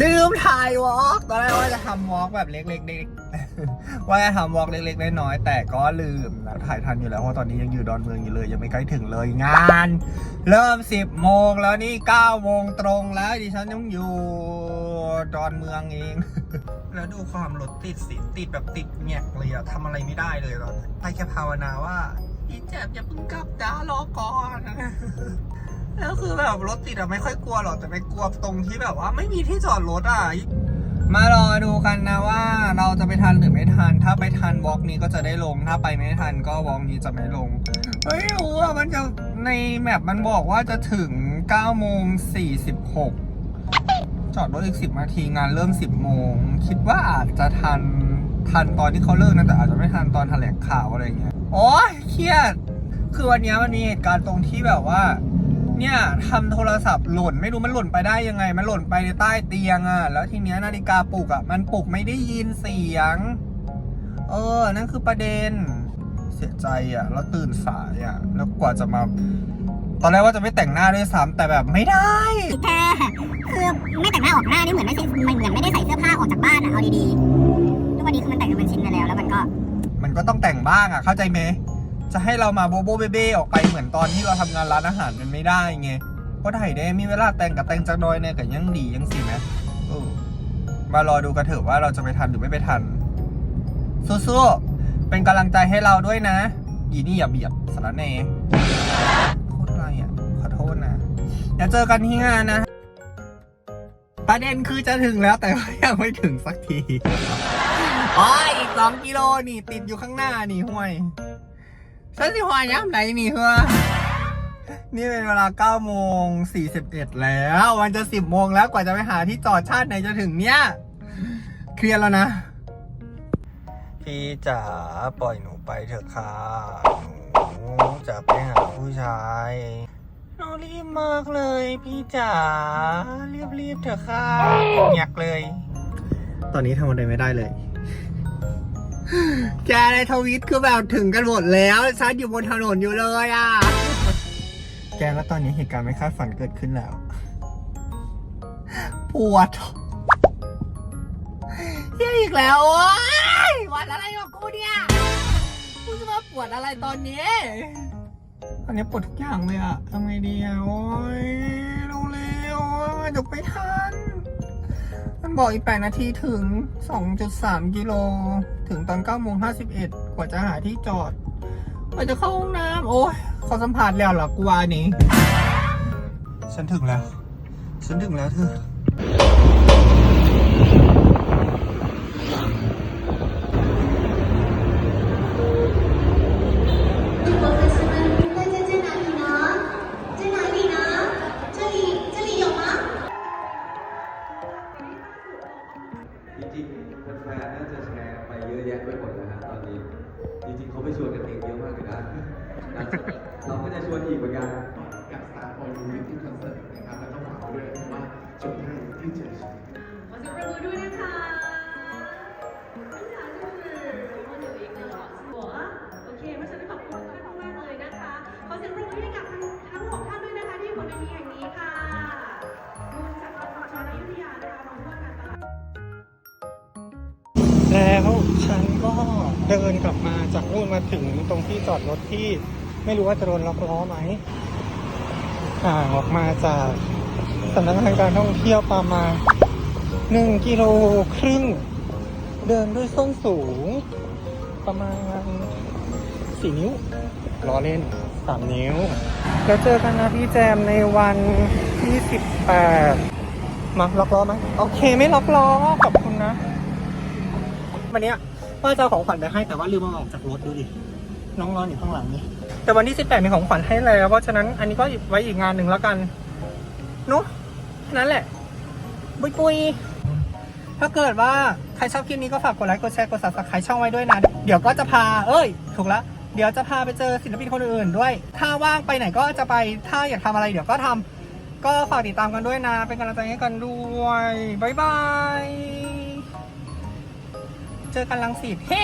ลืมถ่ายวอล์กตอนแรกว่าจะทำวอล์กแบบเล็กๆเด็กว่าจะทำวอล์กเล็กๆน้อยๆแต่ก็ลืมนะถ่ายทันอยู่แล้วเพราะตอนนี้ยังอยู่ดอนเมืองอยู่เลย ยังไม่ใกล้ถึงเลยงาน เริ่ม 10โมงแล้วนี่9โมงตรงแล้วดิฉันยังอยู่ดอนเมืองเอง แล้วดูความรถติดสิติดแบบติดแงกเลยอะทำอะไรไม่ได้เลยตอนนี้ไปแค่ภาวนาว่าพี่แจ็บอย่าเพิ่งกลับจ้ารอก่อน แล้วคือแบบรถติดอะไม่ค่อยกลัวหรอกแต่ไปกลัวตรงที่แบบว่าไม่มีที่จอดรถอะมารอดูกันนะว่าเราจะไปทันหรือไม่ทัน ถ้าไปทันวอล์กนี้ก็จะได้ลง ถ้าไปไม่ทันก็วอล์กนี้จะไม่ลง เฮ้ยรู้ว่ามันจะในแมปมันบอกว่าจะถึง9โมง46 จอดรถอีก 10 นาทีงานเริ่ม 10 โมง คิดว่าอาจจะทันทันตอนที่เขาเลิกนะแต่อาจจะไม่ทันตอนแถลงข่าวอะไรเงี้ย โอ้ยเครียด คือวันนี้มันมีเหตุการณ์ตรงที่แบบว่า เนี่ยทำโทรศัพท์หล่นไม่รู้มันหล่นไปได้ยังไง มันหล่นไปในใต้เตียงอะ่ะ แล้วทีเนี้ยนาฬิกาปลุกอะ่ะ มันปลุกไม่ได้ยินเสียง เออ นั่นคือประเด็น เสียใจอะ่ะ แล้วตื่นสายอะ่ะ แล้วกว่าจะมา ตอนแรกว่าจะไม่แต่งหน้าด้วยซ้ำแต่แบบไม่ได้แค่คือไม่แต่งหน้าออกหน้านี่เหมือนไม่ใช่เหมือนไม่ได้ใส่เสื้อผ้าออกจากบ้านอะเอาดีๆทุกวันนี้คือมันแต่งจนมันชินไปแล้ว แล้วมันก็ มันก็ต้องแต่งบ้างอะ่ะ เข้าใจไหม จะให้เรามาโบโบเบ้เบ้ออกไปเหมือนตอนที่เราทำงานร้านอาหารมันไม่ได้ไงเพราะไถ่ได้มีเวลาแต่งกับแต่งจักหน้อยเนี่ยกับยังดียังสิไหมเออมารอดูกันเถอะว่าเราจะไปทันหรือไม่ไปทันสู้ๆเป็นกำลังใจให้เราด้วยนะอีนี่อย่าเบียดสารแน่โคตรอะไรอะขอโทษนะเดี๋ยวเจอกันที่งานนะ ประเด็นคือจะถึงแล้วแต่ว่ายังไม่ถึงสักทีอ๋ออีกสองกิโลนี่ติดอยู่ข้างหน้านี่ห่วย ฉันสิหอยย้ำไหนนี่เฮ้อนี่เป็นเวลา9โมง41 แล้ว วันจะ 10โมงแล้วกว่าจะไปหาที่จอดชาติไหนจะถึงเนี้ยเคลียร์แล้วนะ พี่จ๋าปล่อยหนูไปเถอะค่ะ หนูจะไปหาผู้ชายหนูรีบมากเลย พี่จ๋ารีบๆเถอะค่ะอยากเลย ตอนนี้ทำอะไรไม่ได้เลย แกในทวิตคือแบบถึงกันหมดแล้วฉันอยู่บนถนนอยู่เลยอะ แกแล้วตอนนี้เหตุการณ์ไม่คาดฝันเกิดขึ้นแล้ว ปวดเฮียอีกแล้วโอ๊ยวันอะไรกับกูเนี่ยกูจะมาปวดอะไรตอนนี้ ตอนนี้ปวดทุกอย่างเลยอะทำไงดีอะโอ๊ยเร็วๆเดี๋ยวไปทันมัน บอกอีก8นาทีถึง 2.3 กิโล ถึงตอน9โมง51 กว่าจะหาที่จอดกว่าจะเข้าห้องน้ำโอ้ยเขาสัมผัสแล้วเหรอกูวานี้ ฉันถึงแล้ว ฉันถึงแล้วเธอ จริงๆแฟนๆน่าจะแชร์ไปเยอะแยะไปหมดนะฮะตอนนี้ จริงๆเขาไปชวนกันเองเยอะมากเลยนะนะเราก็จะชวนอีกเหมือนกัน กับ Star for You Meeting Concert นะครับ แล้วก็ฝากไว้ด้วยนะครับว่าจบได้ที่เจ็ดสิบ我是ประมือด้วยนะคะ แล้วฉันก็เดินกลับมาจากนู่นมาถึงตรงที่จอดรถที่ไม่รู้ว่าจะโดนล็อกล้อไหมห่างออกมาจากสำนักงานการท่องเที่ยวประมาณหนึ่งกิโลครึ่ง เดินด้วยส้นสูง ประมาณสี่นิ้วล้อเล่นสามนิ้ว แล้วเจอกันนะพี่แจมในวันที่สิบแปดมาล็อกล้อไหมโอเคไม่ล็อกล้อขอบคุณนะ วันเนี้ยว่าจะเอาของขวัญไปให้แต่ว่าลืมเอาออกจากรถดูดิน้องนอนอยู่ข้างหลังนี่แต่วันที่ 18 มีของขวัญให้แล้ว เพราะฉะนั้นอันนี้ก็ไว้อีกงานหนึ่งแล้วกันเนุะนั้นแหละบุยปุยถ้าเกิดว่าใครชอบคลิปนี้ก็ฝากกดไลค์กดแชร์กด subscribe ช่องไว้ด้วยนะ เดี๋ยวก็จะพา เอ้ย ถูกละเดี๋ยวจะพาไปเจอศิลปินคนอื่นๆด้วย ถ้าว่างไปไหนก็จะไปถ้าอยากทำอะไรเดี๋ยวก็ทำก็ฝากติดตามกันด้วยนะ เป็นกำลังใจให้กันด้วยบ๊ายบาย เจอกันลังสิตเฮ้